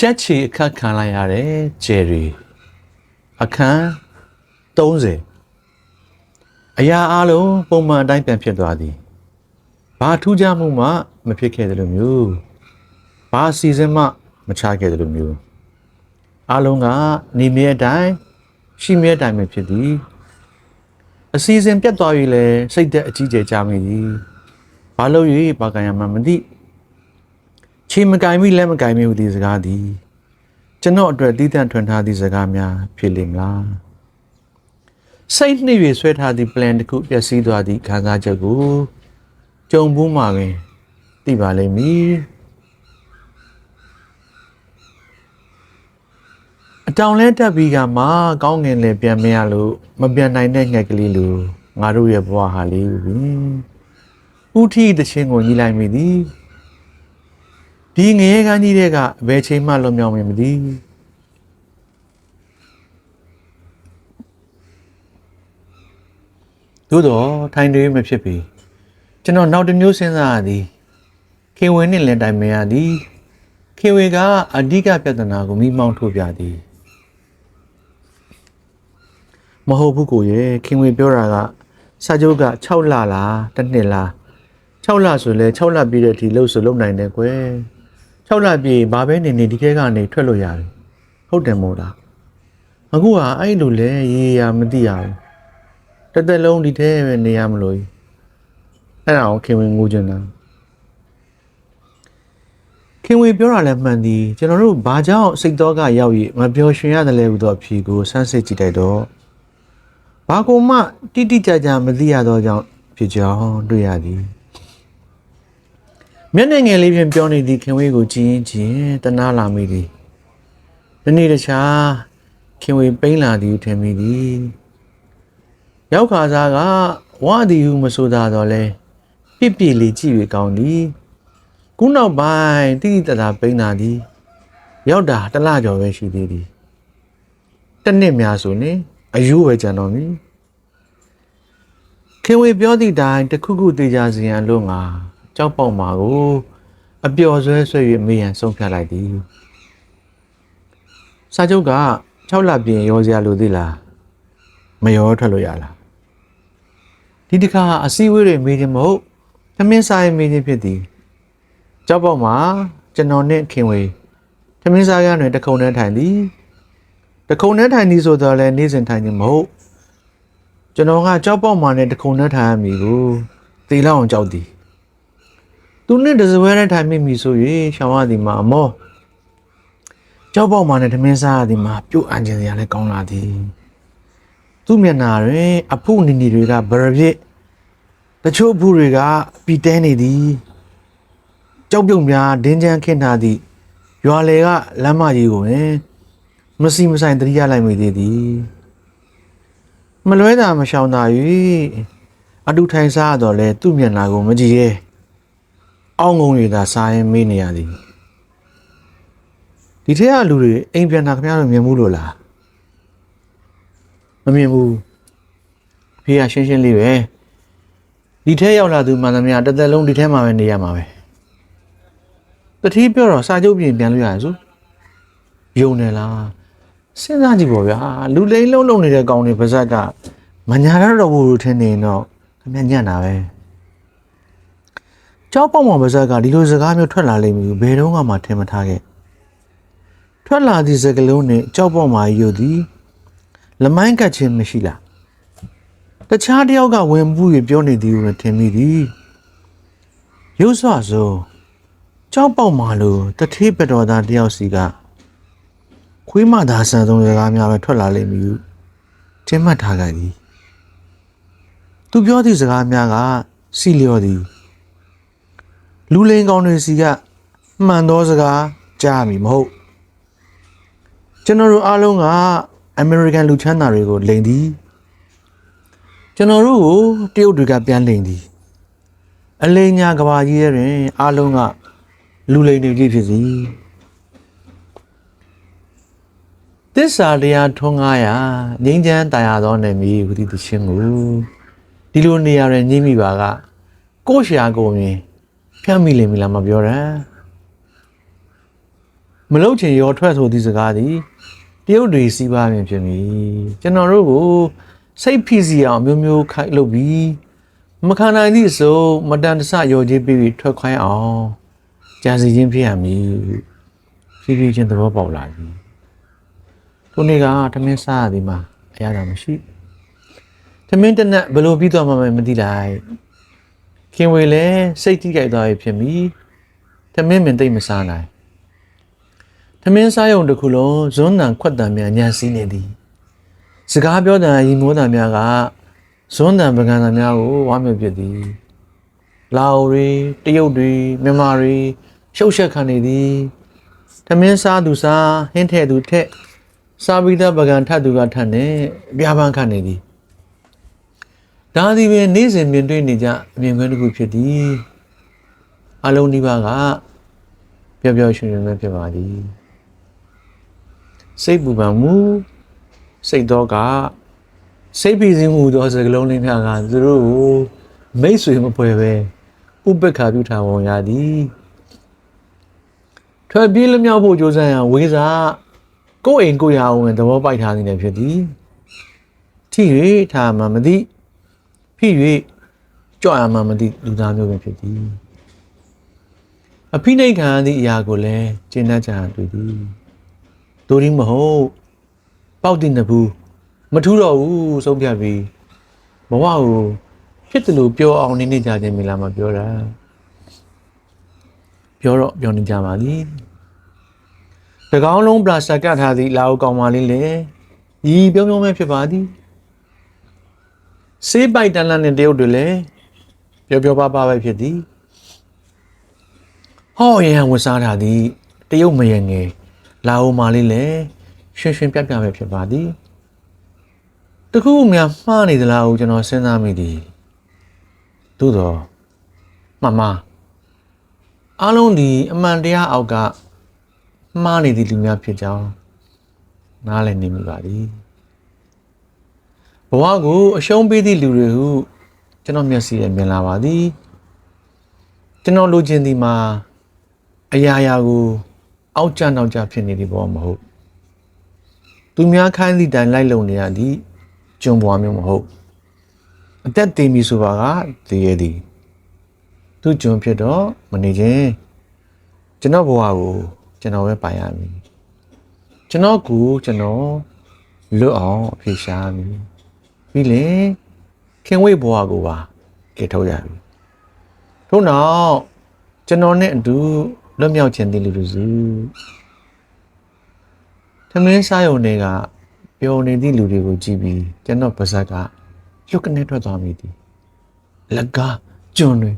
ချက်ချီအခက်ခံလိုက်ရတဲ့ဂျယ်ရီအခန်း30အရာအလုံးပုံမှန်အတိုင်းပြန်ဖြစ်သွားသည်ဘာထူးခြားမှုမှမဖြစ်ခဲ့တယ်လို့မျိုးဘာအစီအစဉ်မှမချခဲ့တယ်လို့မျိုးအလုံးကနေမြဲအတိုင်းရှိမြဲအတိုင်းပဲဖြစ်သည်အစီအစဉ်ပြတ်သွားပြီလေစိတ်သက်အကြီးကျယ်ကြမိသည်ဘာလို့၍ဘာကံရမှမသိ ချေမကင်မိလက်မကင်မိဟူသည်စကားသည်ကျွန်တော်အတွက်တည်တံ့ထွန်ထားသည့်စကားများဖြစ်လိမ့်မလားစိတ်နှိပ်၍ဆွဲထားသည့် plan တစ်ခုပျက်စီးသွားသည့်ခံစားချက်ကိုကြုံဘူးမှာပင်သိပါလိမ့်မည်အတောင်လဲတက်ပြီးကမှကောင်းငင်လေပြန်မရလို့မပြန်နိုင်တဲ့ငှက်ကလေးလိုငါတို့ရဲ့ဘဝဟာလေးဘူးဥထီတချင်းကိုညီလိုက်မိသည် ဒီငရဲကန်းကြီးတွေကဘယ်ချိန်မှလွန်မြောက်မည်မသိသို့တော့ထိုင်တွေမဖြစ်ပြီကျွန်တော်နောက်တစ်မျိုးစဉ်းစားရသည်ခေဝင်နှင့်လည်းတိုင်မရသည်ခေဝေကအဓိကပြဿနာကိုမိမောင်းထုတ်ပြသည်မဟုတ်ဘူးကိုရဲ့ခင်ဝင်ပြောတာကစာချုပ်က6လလားတစ်နှစ်လား6လဆိုလဲ6လပြည့်တဲ့အထိလှုပ်ဆိုလှုပ်နိုင်တယ်ကွယ် 6လပြည့်ဘာပဲနေနေဒီခဲကနေထွက်လို့ရတယ်ဟုတ်တယ်မို့လားအခုကအဲ့လိုလဲရေးရမသိရဘူးတစ်သက်လုံးဒီထဲပဲနေရမလို့အဲ့ဒါကိုခင်ဝင်ငိုချင်တာခင်ဝင်ပြောတာလည်းမှန်သည်ကျွန်တော်တို့ဘာကြောင့်စိတ်တော့ကရောက်ရမပြောရှင်ရတယ်လဲဟူသောအဖြေကိုစမ်းစစ်ကြည့်တိုက်တော့ဘာကိုမှတိတိကျကျမသိရတော့ကြောင့်ဖြစ်ကြောင်းတွေ့ရသည် မျက်နှာငယ်လေးဖြင့်ပြောနေသည့်ခင်ဝေးကိုကြည့်ရင်ကြည့်ရင်တနာလာမိသည်ဒီနေ့တခြားခင်ဝေးပိန်းလာသည်ဟုထင်မိသည်ရောက်ခါစားကဝါသည်ဟုမဆိုသာတော့လဲပြစ်ပြစ်လေးကြည့်၍ကောင်းသည်ခုနောက်ပိုင်းတိတိတတ်တာပိန်းလာသည်ရောက်တာတစ်လကျော်ပဲရှိသေးသည်တစ်နှစ်များဆိုနေအယူပဲကြံတော်မူခင်ဝေပြောသည့်တိုင်တစ်ခုခုသေးကြစီရန်လို့ငါ ကြောက်ပေါက်မှာကိုအပျော်ဆွဲဆွဲ၍မေးရန်ဆုံးဖြတ်လိုက်သည်စာချုပ်က6လပြင်ရောစရာလိုသေးလားမရောထွက်လို့ရလားဒီတစ်ခါအစည်းအဝေးတွေမေးခြင်းမဟုတ်သမင်းစားရင်မေးခြင်းဖြစ်သည်ကြောက်ပေါက်မှာကျွန်တော်နဲ့ခင်ဝေသမင်းစားရတွင်တခုံနဲ့ထိုင်သည်တခုံနဲ့ထိုင်သည်ဆိုတော့လည်းနေ့စဉ်ထိုင်ခြင်းမဟုတ်ကျွန်တော်ကကြောက်ပေါက်မှာနဲ့တခုံနဲ့ထိုင်ရမည်ကိုသေလောက်အောင်ကြောက်သည် သူနဲ့တစပွဲနဲ့ထိုင်မိပြီဆို၍ရှောင်းရသည်မှာအမောကြောက်ပေါက်မှနဲ့ထမင်းစားရသည်မှာပြုတ်အန်ခြင်းစရာလည်းကောင်းလာသည်သူ့မျက်နှာတွင်အဖုနီနီတွေကဗရပြစ်တချို့ဘူးတွေကပြီတဲနေသည်ကြောက်ပြုတ်များဒင်းချမ်းခင့်ထားသည့်ရွာလေကလမ်းမကြီးကိုပင်မစီမဆိုင်တရိရလိုက်မိသေးသည်မလွဲတာမရှောင်သာ၍အတူထိုင်စားရတော့လဲသူ့မျက်နှာကိုမကြည့်ရဲ အောင်းငုံရတာစားရင်မေးနေရသည်ဒီထက်ကလူတွေအိမ်ပြန်တာခင်ဗျားတို့မြင်မှုလို့လားမမြင်ဘူးဖေးကရှင်းရှင်းလေးပဲဒီထက်ရောက်လာသူမှန်သမျှတစ်သက်လုံးဒီထဲမှာပဲနေရမှာပဲတတိပြောတော့စာချုပ်ပြင်ပြန်လို့ရတယ်ဆိုယုံတယ်လားစဉ်းစားကြည့်ပေါ့ဗျာလူလိန်လုံးလုံးနေတဲ့ကောင်တွေပါဇက်ကမညာရတော့ဘူးလို့ထင်နေရင်တော့ခင်ဗျာညံ့တာပဲ ကြောက်ပေါက်မောင်ပါဇက်ကဒီလိုစကားမျိုးထွက်လာလိမ့်မယ်ဘယ်တော့မှထင်မထားခဲ့ထွက်လာသည့်စကလုံးနဲ့ကြောက်ပေါက်မာရုပ်သည်လမိုင်းကတ်ခြင်းမရှိလားတခြားတယောက်ကဝင်ပူးရပြောနေသည်ကိုထင်မိသည်ရုပ်စွာဆိုကြောက်ပေါက်မာလို့တထေးပတော်သားတယောက်စီကခွေးမသာဆန်ဆုံးစကားများပဲထွက်လာလိမ့်မည်ဟုထင်မှတ်ထားကြသည်သူပြောသည့်စကားများကစီလျော်သည် လူလိန်ကောင်းတွေစီကမှန်သောစကားကြားမိမဟုတ်ကျွန်တော်တို့အားလုံးကအမေရိကန်လူချမ်းသာတွေကိုလိန်သည်ကျွန်တော်တို့ကိုတရုတ်တွေကပြန်လိန်သည်အလိန်ညာကဘာကြီးရဲ့တွင်အားလုံးကလူလိန်တွေကြီးဖြစ်စီသစ္စာတရားထွန်းကားရာငြိမ်းချမ်းတရားသောနေမည်ဟူသည့်သခြင်းကိုဒီလိုနေရာတွင်ညှိမိပါကကိုယ့်ရှာကိုယ်မြင် ဖြတ်မိလိမ့်မလားမပြောရန်မလုတ်ချင်ရောထွက်ဆိုသည့်စကားသည်တရုတ်တွေစီးပါးမြင်ဖြစ်မည်ကျွန်တော်တို့ကိုစိတ်ဖိစီအောင်မျိုးမျိုးခိုက်လုပ်ပြီးမခံနိုင်သည့်ဆိုမတန်တဆရောကြီးပြီးပြီးထွက်ခွိုင်းအောင်ကြံစီခြင်းဖြစ်ရမည်ဖြည်းဖြည်းချင်းသဘောပေါက်လာပြီထိုနေ့ကထမင်းစားရသည်မှာအရသာမရှိထမင်းတစ်နက်ဘယ်လိုပြီးတော့မှမသိလိုက် ခင်ဝေလည်းစိတ်ကြီးကြိုက်သွားပြီဖြစ်မည်ထမင်းမင်သိမ့်မစားနိုင်ထမင်းစားရုံတစ်ခုလုံးဇွန်းတန်ခွက်တန်များညံစည်းနေသည်စကားပြောတန်ရီမိုးတန်များကဇွန်းတန်ပကံတန်များကိုဝါမြပြစ်သည်လာအိုတွေတရုတ်တွေမြန်မာတွေရှုပ်ရှက်ခံနေသည်ထမင်းစားသူစားဟင်းထဲ့သူထက်စားပြီးသားပကံထတ်သူကထတ်နေပြားပန်းခံနေသည် ဒါသည်ပင်နေ့စဉ်မြင်တွေ့နေကြအမြင်ကွင်းတစ်ခုဖြစ်သည်အလုံးဒီပါကပျော်ပျော်ရွှင်ရွှင်ပဲဖြစ်ပါသည်စိတ်ပူပန်မှုစိတ်တော့ကစိတ်ပီစင်းမှုသောစကလုံးလေးများကသူတို့ကိုမိတ်ဆွေမပွဲပဲဥပက္ခပြုထားပုံရသည်ထွက်ပြေးလျောက်ဖို့ကြိုးစားရန်ဝေးစားကိုယ့်အိမ်ကိုယ့်ရအောင်ဝင်သဘောပိုက်ထားနေတယ်ဖြစ်သည်ထိ၍ထားမှမသိ ဖိ၍ကြွရမှမသိလူသားမျိုးပဲဖြစ်သည်အဖိနှိတ်ခံရသည့်အရာကိုလည်းကျင့်တတ်ကြရတွေ့သည်ဒိုရင်းမဟုတ်ပေါက်တင်တဘူးမထူးတော့ဘူးဆုံးဖြတ်ပြီးဘဝကိုဖြစ်တယ်လို့ပြောအောင်နေနေကြခြင်းမလားမပြောတာပြောတော့ပြောနေကြပါသည်တကောင်းလုံးပလာစတက်ကတ်ထားသည့်လာအိုကောင်မလေးလေဤပြောပြောမဲဖြစ်ပါသည် စေးပိုက်တန်လန်နဲ့တရုတ်တွေလည်းပြောပြောပါပါပဲဖြစ်သည်ဟောရဟန်ဝစားထားသည်တရုတ်မယငယ်လာအိုမာလေးလည်းရွှင်ရွှင်ပြပြပဲဖြစ်ပါသည်တခုများမှားနေသလားဟုကျွန်တော်စဉ်းစားမိသည်သို့တော့မမအားလုံးဒီအမှန်တရားအောက်ကမှားနေသည့်လူများဖြစ်ကြောင်းနားလည်နေမိပါသည် ဘဝကိုအရှုံးပေးသည့်လူတွေဟုကျွန်တော်မျက်စိနဲ့မြင်လာပါသည်ကျွန်တော်လိုချင်သည်မှာအရာရာကို အောက်ကျနောက်ကျဖြစ်နေသည်ဘောမဟုတ်သူများခိုင်းသည့်တိုင်လိုက်လုံနေရသည်ကျွံပွားမျိုးမဟုတ်အသက်တည်ပြီဆိုပါကတည်ရသည်သူကျွံဖြစ်တော့မနေခြင်းကျွန်တော်ဘဝကိုကျွန်တော်ပဲပိုင်ရမည်ကျွန်တော်ကူကျွန်တော်လွတ်အောင်အဖြေရှားမည် ပြီးလေခင်ဝိတ်ဘဝကိုပါကယ်ထုတ်ရမည်ထို့နောက်ကျွန်တော်နဲ့အတူလွတ်မြောက်ခြင်းတည်လူလူစုသမင်းစားရုံတွေကပျော်နေသည့်လူတွေကိုကြည့်ပြီးကျွန်တော်ပါဇက်ကလွတ်ကနေထွက်သွားမိသည်လက်ကားကျွန်းတွေ